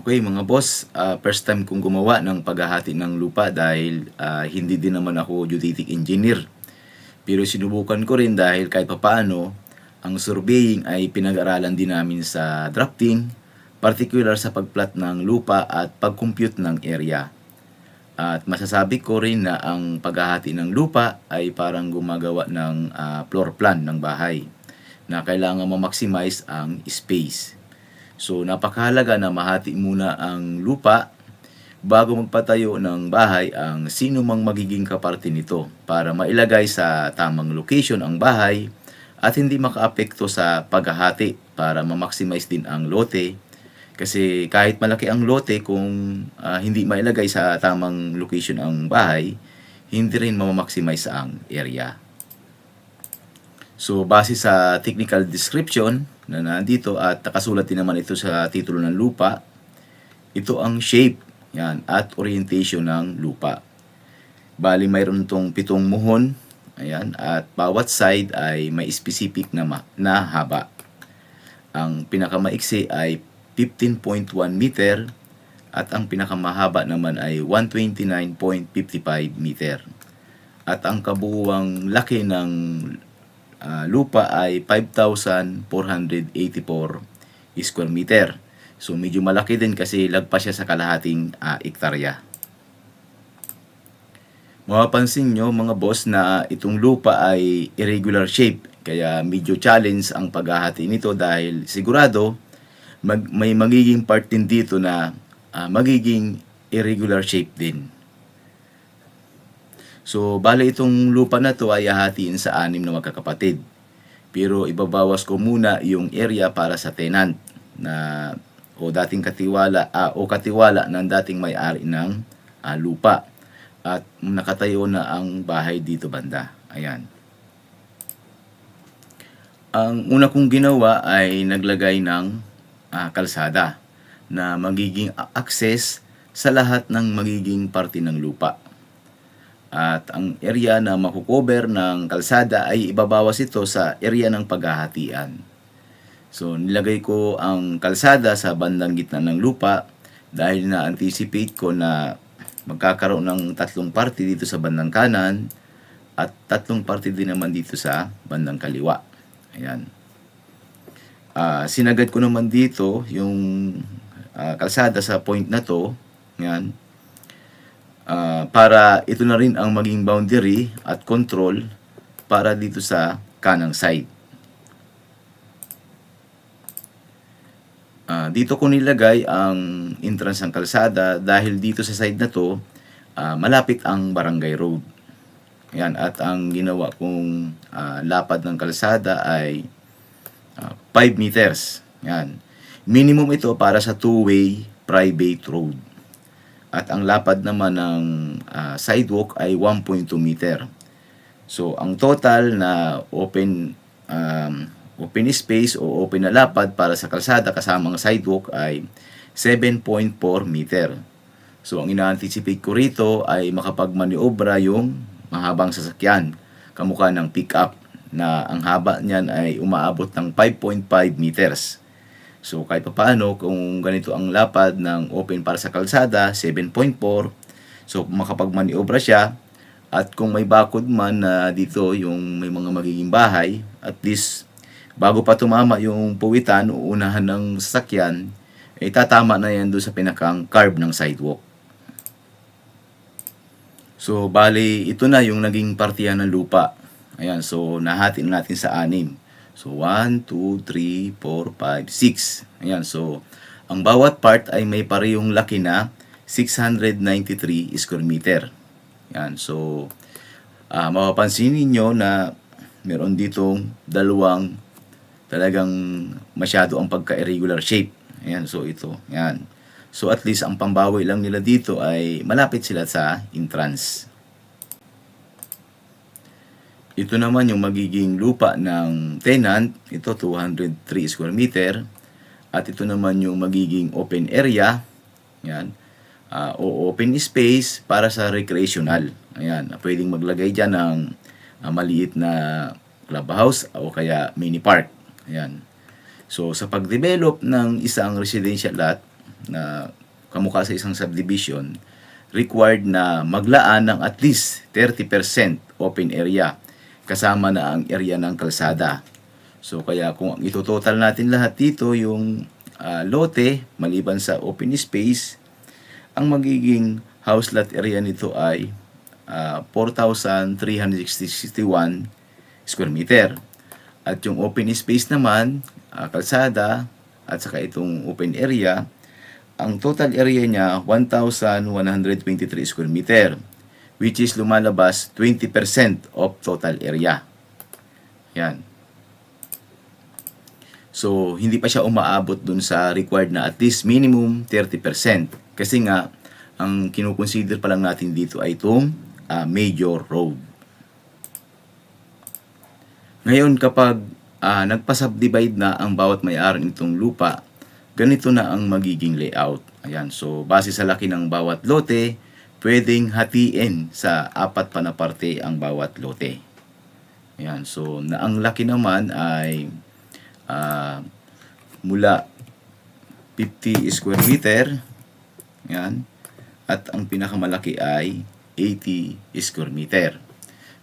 Okay mga boss, ah, first time kong gumawa ng paghahati ng lupa dahil ah, hindi din naman ako geodetic engineer. Pero sinubukan ko rin dahil kahit papaano, ang surveying ay pinag-aralan din namin sa drafting, particular sa pagplat ng lupa at pag-compute ng area. At masasabi ko rin na ang paghahati ng lupa ay parang gumagawa ng ah, floor plan ng bahay na kailangan ma-maximize ang space. So napakahalaga na mahati muna ang lupa bago magpatayo ng bahay ang sino mang magiging kaparte nito para mailagay sa tamang location ang bahay at hindi makaapekto sa paghahati para ma-maximize din ang lote kasi kahit malaki ang lote kung ah, hindi mailagay sa tamang location ang bahay hindi rin ma-maximize ang area. So, base sa technical description na nandito at nakasulat din naman ito sa titulo ng lupa, ito ang shape yan, at orientation ng lupa. Bali, mayroon itong pitong muhon, ayan, at bawat side ay may specific na, ma- na haba. Ang pinakamaiksi ay 15.1 meter at ang pinakamahaba naman ay 129.55 meter. At ang kabuuang laki ng ah, lupa ay 5,484 square meter. So medyo malaki din kasi lagpas siya sa kalahating ah, ektarya. Mapapansin nyo mga boss na itong lupa ay irregular shape. Kaya medyo challenge ang paghahati nito dahil sigurado mag, may magiging part din dito na ah, magiging irregular shape din. So, bale itong lupa na to ay hahatiin sa anim na magkakapatid. Pero ibabawas ko muna yung area para sa tenant na o dating katiwala ah, o katiwala ng dating may-ari ng ah, lupa at nakatayo na ang bahay dito banda. Ayan. Ang una kong ginawa ay naglagay ng ah, kalsada na magiging access sa lahat ng magiging parte ng lupa. At ang area na makukover ng kalsada ay ibabawas ito sa area ng paghahatian. So nilagay ko ang kalsada sa bandang gitna ng lupa dahil na-anticipate ko na magkakaroon ng tatlong parte dito sa bandang kanan at tatlong parte din naman dito sa bandang kaliwa. Ayan. Ah, sinagad ko naman dito yung ah, kalsada sa point na to. Yan. Ah, para ito na rin ang maging boundary at control para dito sa kanang side. Ah, dito ko nilagay ang entrance ng kalsada dahil dito sa side na to ah, malapit ang barangay road. Yan, at ang ginawa kong ah, lapad ng kalsada ay ah, 5 meters. Yan. Minimum ito para sa two-way private road. At ang lapad naman ng ah, sidewalk ay 1.2 meter. So, ang total na open um, open space o open na lapad para sa kalsada kasama ang sidewalk ay 7.4 meter. So, ang ina-anticipate ko rito ay makapagmaniobra yung mahabang sasakyan kamukha ng pick-up na ang haba niyan ay umaabot ng 5.5 meters. So kahit pa paano, kung ganito ang lapad ng open para sa kalsada, 7.4, so makapagmaniobra siya, at kung may bakod man na dito yung may mga magiging bahay, at least bago pa tumama yung puwitan o unahan ng sasakyan, eh tatama na yan doon sa pinakang curve ng sidewalk. So, bali, ito na yung naging partiyan ng lupa. Ayan, so nahati na natin sa anim. So, 1, 2, 3, 4, 5, 6. Ayan, so ang bawat part ay may parehong laki na 693 square meter. Ayan, so ah mapapansin ninyo na meron ditong dalawang talagang masyado ang pagka-irregular shape. Ayan, so ito. Ayan. So at least ang pambawi lang nila dito ay malapit sila sa entrance. Ito naman yung magiging lupa ng tenant. Ito 203 square meter. At ito naman yung magiging open area. Yan. Ah, o open space para sa recreational. Ayan. Pwedeng maglagay dyan ng ah, maliit na clubhouse o kaya mini park. Ayan. So sa pag-develop ng isang residential lot, na kamukha sa isang subdivision, required na maglaan ng at least 30% open area kasama na ang area ng kalsada. So kaya kung itototal natin lahat dito yung ah, lote maliban sa open space, ang magiging house lot area nito ay ah, 4,361 square meter. At yung open space naman, ah, kalsada at saka itong open area, ang total area niya 1,123 square meter which is lumalabas 20% of total area. Yan. So, hindi pa siya umaabot dun sa required na at least minimum 30%. Kasi nga, ang kinukonsider pa lang natin dito ay itong ah, major road. Ngayon, kapag ah, nagpa-subdivide na ang bawat may-ari nitong lupa, ganito na ang magiging layout. Ayan, so base sa laki ng bawat lote, pwedeng hatiin sa apat pa na parte ang bawat lote. Ayan, so na ang laki naman ay ah, mula 50 square meter. Ayan. At ang pinakamalaki ay 80 square meter.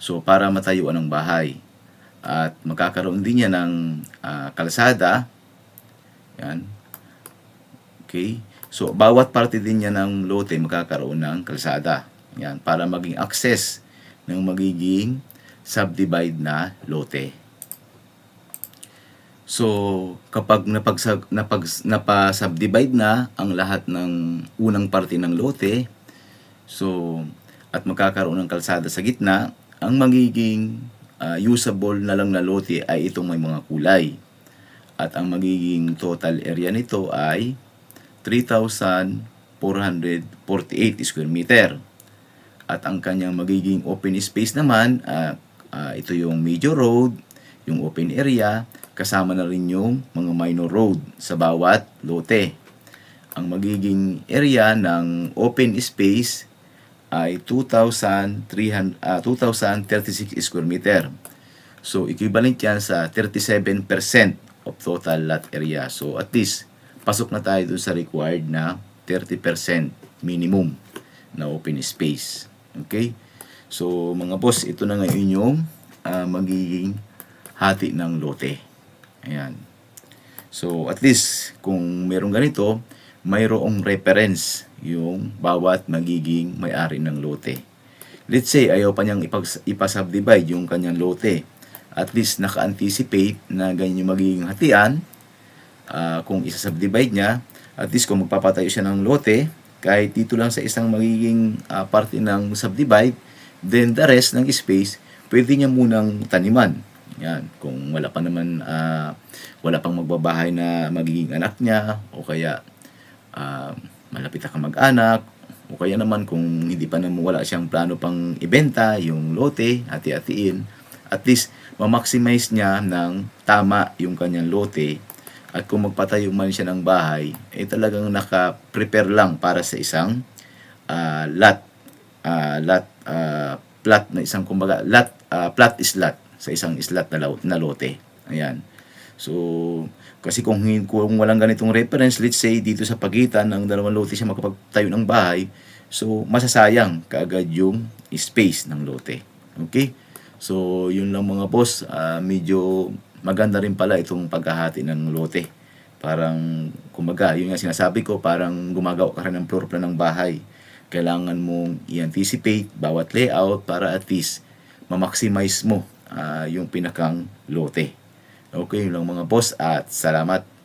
So para matayuan ng bahay. At magkakaroon din yan ng ah, kalsada. Yan. Okay. So, bawat parte din niya ng lote magkakaroon ng kalsada. Yan, para maging access ng magiging subdivide na lote. So, kapag napag, napag, napa-subdivide na ang lahat ng unang parte ng lote, so, at magkakaroon ng kalsada sa gitna, ang magiging ah, usable na lang na lote ay itong may mga kulay. At ang magiging total area nito ay 3,448 square meter. At ang kanyang magiging open space naman, ah, ah, ito yung major road, yung open area, kasama na rin yung mga minor road sa bawat lote. Ang magiging area ng open space ay 2,300, ah, 2,036 square meter. So, equivalent yan sa 37% of total lot area. So, at least, pasok na tayo dun sa required na 30% minimum na open space. Okay? So, mga boss, ito na ngayon yung ah, magiging hati ng lote. Ayan. So, at least, kung meron ganito, mayroong reference yung bawat magiging may-ari ng lote. Let's say, ayaw pa niyang ipag- ipasubdivide yung kanyang lote. At least, naka-anticipate na ganyan yung magiging hatian. Ah, kung isa-subdivide niya, at least kung magpapatayo siya ng lote, kahit dito lang sa isang magiging ah, parte ng subdivide, then the rest ng space, pwede niya munang taniman. Yan, kung wala pa naman, ah, wala pang magbabahay na magiging anak niya, o kaya ah, malapit na ka mag-anak, o kaya naman kung hindi pa naman wala siyang plano pang ibenta yung lote, hati-hatiin, at least ma-maximize niya ng tama yung kanyang lote at kung magpatayo man siya ng bahay, eh talagang naka-prepare lang para sa isang ah, lot, ah, lot, ah, plot na isang kumbaga, lot, ah, plot is lot sa isang islat na, na lote. Ayan. So, kasi kung, kung walang ganitong reference, let's say dito sa pagitan ng dalawang lote siya makapagtayo ng bahay, so masasayang kaagad yung space ng lote. Okay? So, yun lang mga boss, ah, medyo maganda rin pala itong paghahati ng lote. Parang, kumaga, yun nga sinasabi ko, parang gumagawa ka rin ng floor plan ng bahay. Kailangan mong i-anticipate bawat layout para at least ma-maximize mo ah, yung pinakang lote. Okay, yun lang mga boss at salamat.